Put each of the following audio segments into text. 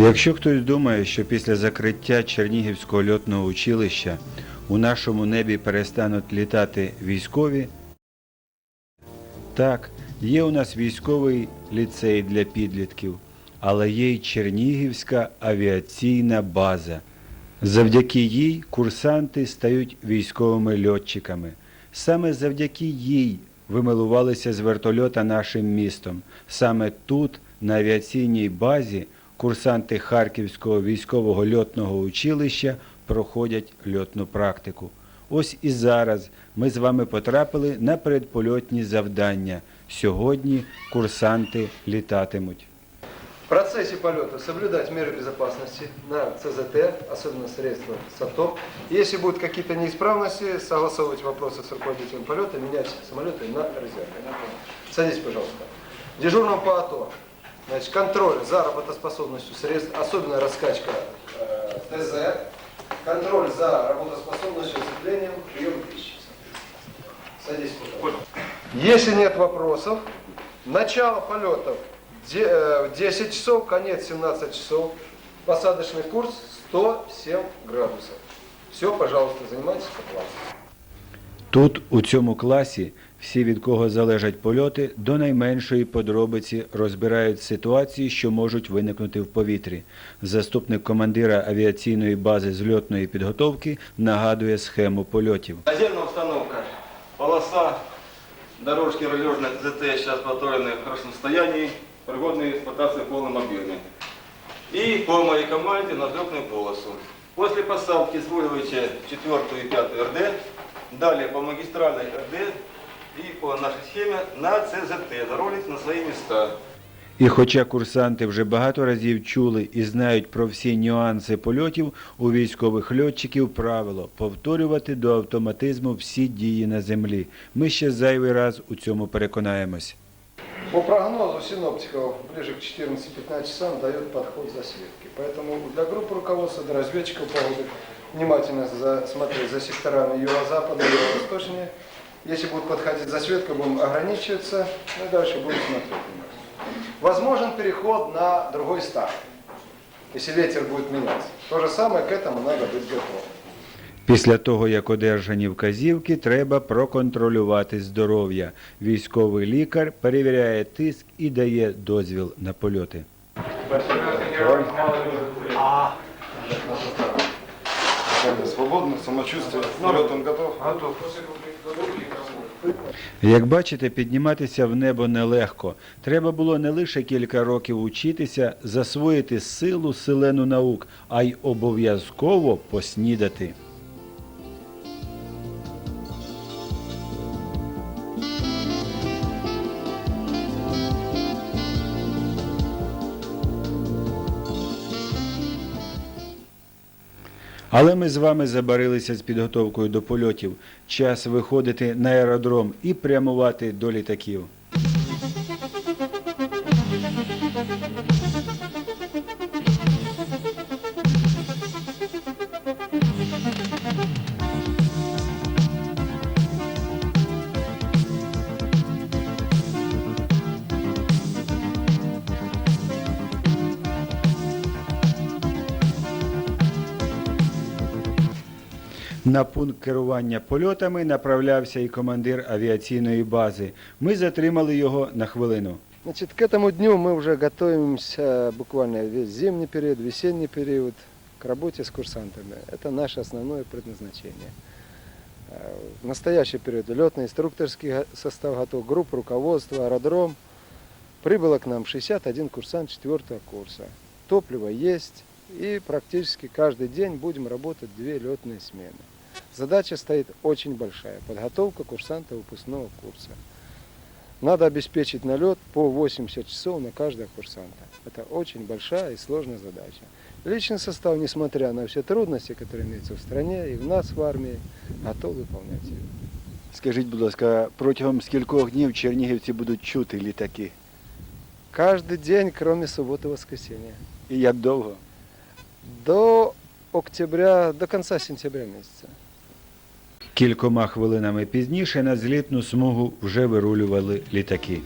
Якщо хтось думає, що після закриття Чернігівського льотного училища у нашому небі перестануть літати військові, так, є у нас військовий ліцей для підлітків, але є й Чернігівська авіаційна база. Завдяки їй курсанти стають військовими льотчиками. Саме завдяки їй вимилувалися з вертольота нашим містом. Саме тут, на авіаційній базі, курсанти Харківського військового льотного училища проходять льотну практику. Ось і зараз ми з вами потрапили на передпольотні завдання. Сьогодні курсанти літатимуть. В процессе полета соблюдать меры безопасности на ЦЗТ, особенно средства САТО. Если будут какие-то неисправности, согласовывать вопросы с руководителем полета, менять самолеты на резервы. Садитесь, пожалуйста. Дежурным по АТО. Значит, контроль за работоспособностью средств, особенно раскачка э, ТЗ, контроль за работоспособностью сцеплением, прием пищи. Садитесь, пожалуйста. Если нет вопросов, начало полетов э, 10 часов, конец 17 часов, посадочный курс 107 градусов. Все, пожалуйста, занимайтесь по классу. Тут, у цьому класі, всі, від кого залежать польоти, до найменшої подробиці розбирають ситуації, що можуть виникнути в повітрі. Заступник командира авіаційної бази зльотної підготовки нагадує схему польотів. Наземная установка. Полоса дорожки рулежной ТЗТ сейчас подготовлены в хорошем состоянии, пригодные к эксплуатации в полном объеме. И по моей команде на взлетную полосу. После посадки сваливающая 4 и 5 РД, далее по магистральной РД и по нашей схеме на ЦЗТ зарулить на свои места. І хоча курсанти вже багато разів чули і знають про всі нюанси польотів, у військових льотчиків правило повторювати до автоматизму всі дії на землі. Ми ще зайвий раз у цьому переконаємось. По прогнозу синоптиков, ближе к 14-15 часам дает подход засветки. Поэтому для группы руководства, для разведчиков погоды внимательно за- смотреть за секторами юго-запада и юго-восточнее. Если будет подходить засветка, будем ограничиваться, ну и дальше будем смотреть. внимательно. Возможен переход на другой старт, если ветер будет меняться. То же самое к этому надо быть готовым. Після того, як одержані вказівки, треба проконтролювати здоров'я. Військовий лікар перевіряє тиск і дає дозвіл на польоти. Свободно, самочувствие, полетом готов. Як бачите, підніматися в небо нелегко. Треба було не лише кілька років учитися, засвоїти силу селену наук, а й обов'язково поснідати. Але ми з вами забарилися з підготовкою до польотів. Час виходити на аеродром і прямувати до літаків. На пункт керування польотами направлявся і командир авіаційної бази. Ми затримали його на хвилину. Значит, к этому дню мы уже готовимся буквально весь зимний период, весенний период к работе с курсантами. Это наше основное предназначение. Э, В настоящий период летный инструкторский го- состав готов, группа руководства, аэродром. Прибыло к нам 61 курсант четвертого курса. Топливо есть, и практически каждый день будем работать две летные смены. Задача стоит очень большая – подготовка курсанта выпускного курса. Надо обеспечить налет по 80 часов на каждого курсанта. Это очень большая и сложная задача. Личный состав, несмотря на все трудности, которые имеются в стране и в нас в армии, готов выполнять ее. Скажіть, будь ласка, протягом скількох днів чернігівці будуть чути літаки? Каждый день, кроме субботы и воскресенья. І як довго? До октября, до конца сентября месяца. Кількома хвилинами пізніше на злітну смугу вже вирулювали літаки.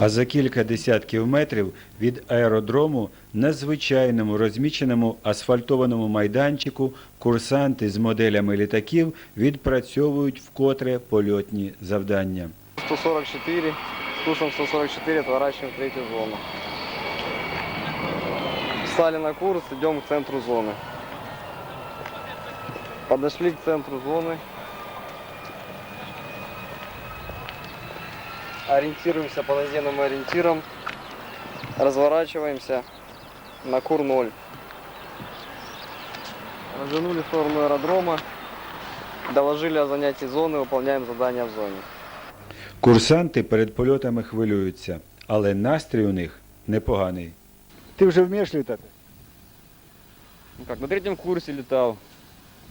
А за кілька десятків метрів від аеродрому на звичайному розміченому асфальтованому майданчику курсанти з моделями літаків відпрацьовують вкотре польотні завдання. 144, с курсом 144 отворачиваем в третью зону. Встали на курс, идем к центру зоны. Подошли к центру зоны. Ориентируемся по наземным ориентирам. Разворачиваемся на кур 0. Развернули в сторону аэродрома. Доложили о занятии зоны, выполняем задание в зоне. Курсанти перед польотами хвилюються, але настрій у них непоганий. Ти вже вмієш літати? Ну как, на третьем курсе летал.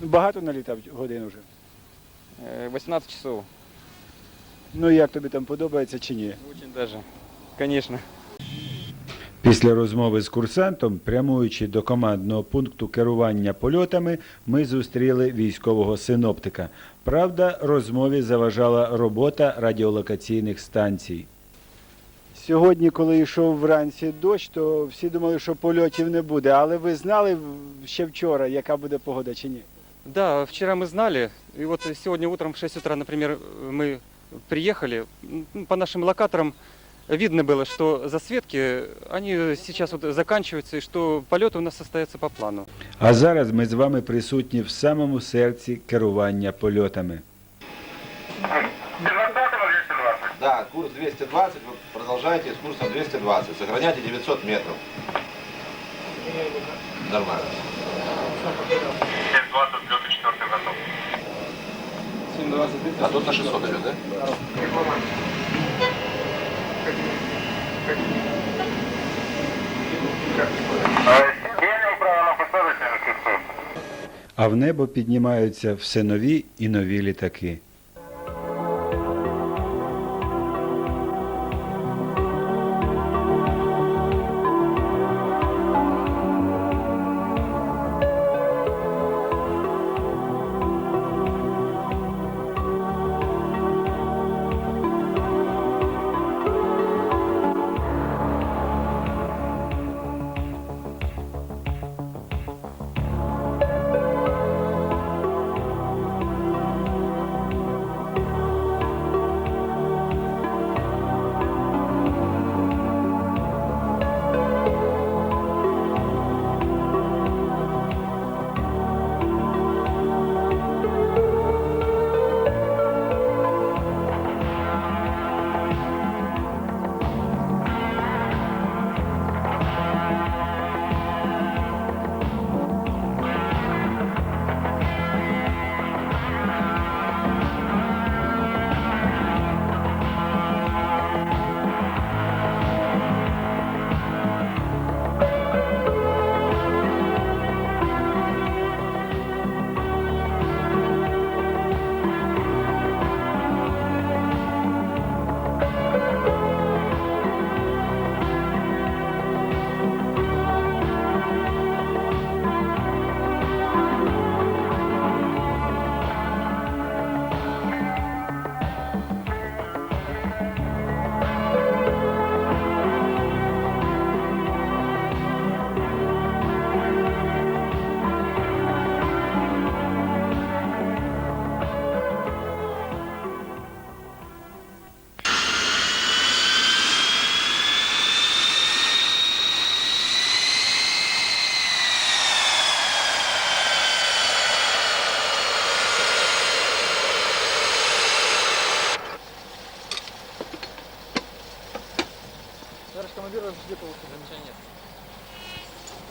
Багато налітав годин вже. Э, 18 часов. Ну як тобі там подобається чи ні? Очень даже. Конечно. Після розмови з курсантом, прямуючи до командного пункту керування польотами, ми зустріли військового синоптика. Правда, розмові заважала робота радіолокаційних станцій. Сьогодні, коли йшов вранці дощ, то всі думали, що польотів не буде. Але ви знали ще вчора, яка буде погода чи ні? Да, вчера мы знали, и вот сегодня утром в 6 утра, например, мы приехали, м, по нашим локаторам видно было, что засветки, они сейчас вот заканчиваются, и что полеты у нас состоятся по плану. А зараз ми з вами присутні в самому серці керування польотами. Да, курс 220, вы продолжаете с курсом 220, сохраняйте 900 метров. Нормально. 7.20 А тут на 600 идет, да? А в небо піднімаються все нові і нові літаки.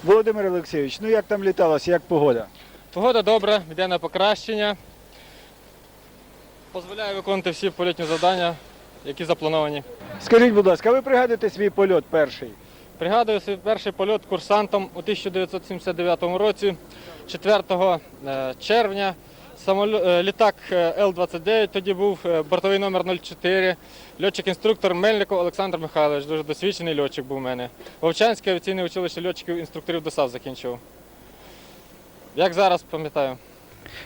Володимир Олексійович, ну як там літалося, як погода? Погода добра, йде на покращення. Дозволяє виконувати всі польотні завдання, які заплановані. Скажіть, будь ласка, ви пригадуєте свій польот перший? Пригадую свій перший польот курсантом у 1979 році, 4 е, червня. Самолю- е, Літак е, Л-29, тоді був е, бортовий номер 04. Льотчик-інструктор Мельников Олександр Михайлович, дуже досвідчений льотчик був у мене. Вовчанське авіаційне училище льотчиків інструкторів ДОСАВ закінчив. Як зараз пам'ятаю.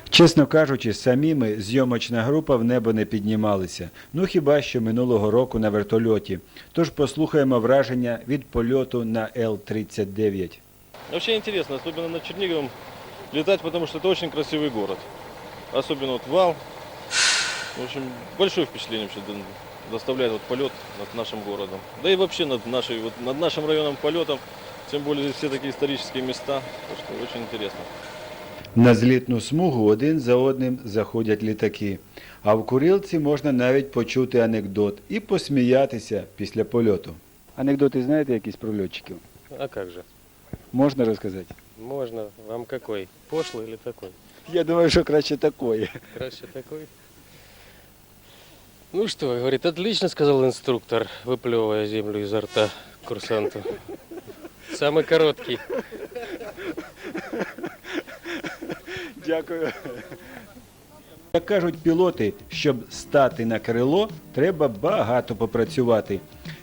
Чесно кажучи, самі ми зйомочна група в небо не піднімалися. Ну хіба що минулого року на вертольоті. Тож послухаємо враження від польоту на Л-39. Вообще интересно, особенно над Черниговым летать, потому что это очень красивый город. Особенно вот вал. В общем, большое впечатление вообще доставляет вот полет над нашим городом. Да и вообще над, нашей, вот, над нашим районом полетом. Тем более здесь все такие исторические места. Что очень интересно. На злітну смугу один за одним заходять літаки. А в курилці можна навіть почути анекдот і посміятися після польоту. Анекдоти знаєте якісь про льотчиків? А как же? Можна розказати? Можно. Вам какой? Пошлый или такой? Я думаю, що краще такої. Краще такой. Ну что, говорит, отлично, сказал инструктор, выплевывая землю изо рта курсанту. Самый короткий. Дякую. Як кажуть пілоти, щоб стати на крило, треба багато попрацювати.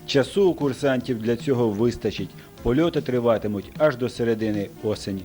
Часу у курсантів для цього вистачить. Польоти триватимуть аж до середини осені.